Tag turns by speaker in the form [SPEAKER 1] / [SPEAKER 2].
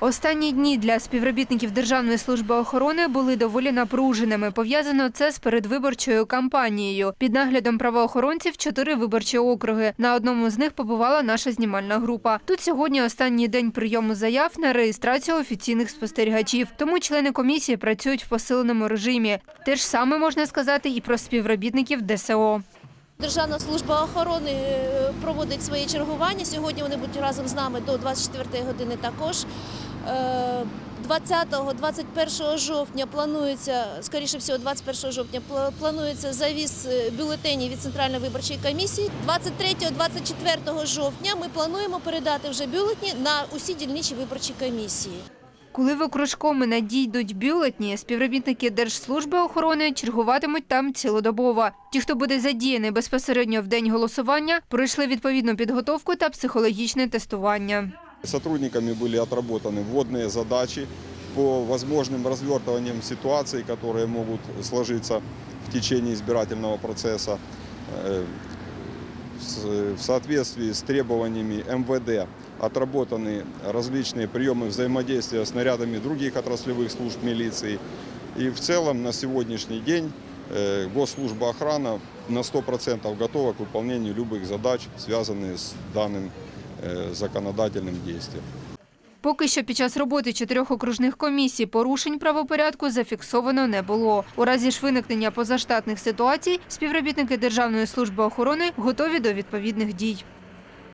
[SPEAKER 1] Останні дні для співробітників Державної служби охорони були доволі напруженими. Пов'язано це з передвиборчою кампанією. Під наглядом правоохоронців чотири виборчі округи. На одному з них побувала наша знімальна група. Тут сьогодні останній день прийому заяв на реєстрацію офіційних спостерігачів. Тому члени комісії працюють в посиленому режимі. Те ж саме можна сказати і про співробітників ДСО.
[SPEAKER 2] Державна служба охорони е, проводить свої чергування. Сьогодні вони будуть разом з нами до 24 години також. Е, 20-21 жовтня планується, скоріше всього, 21 жовтня планується завіз е, бюлетенів від Центральної виборчої комісії. 23-24 жовтня ми плануємо передати вже бюлетні на усі дільничі виборчі комісії.
[SPEAKER 1] Коли в окружкоми надійдуть бюлетні, співробітники Держслужби охорони чергуватимуть там цілодобово. Ті, хто буде задіяний безпосередньо в день голосування, пройшли відповідну підготовку та психологічне тестування.
[SPEAKER 3] Сотрудниками были отработаны вводные задачи по возможным развертываниям ситуаций, которые могут сложиться в течение избирательного процесса э, в соответствии с требованиями МВД отработаны различные приемы взаимодействия с нарядами других отраслевых служб милиции. И в целом на сегодняшний день э, госслужба охрана на 100% готова к выполнению любых задач, связанных с данным законодательным действиям.
[SPEAKER 1] Поки що під час роботи чотирьох окружних комісій порушень правопорядку зафіксовано не було. У разі ж виникнення позаштатних ситуацій співробітники Державної служби охорони готові до відповідних дій.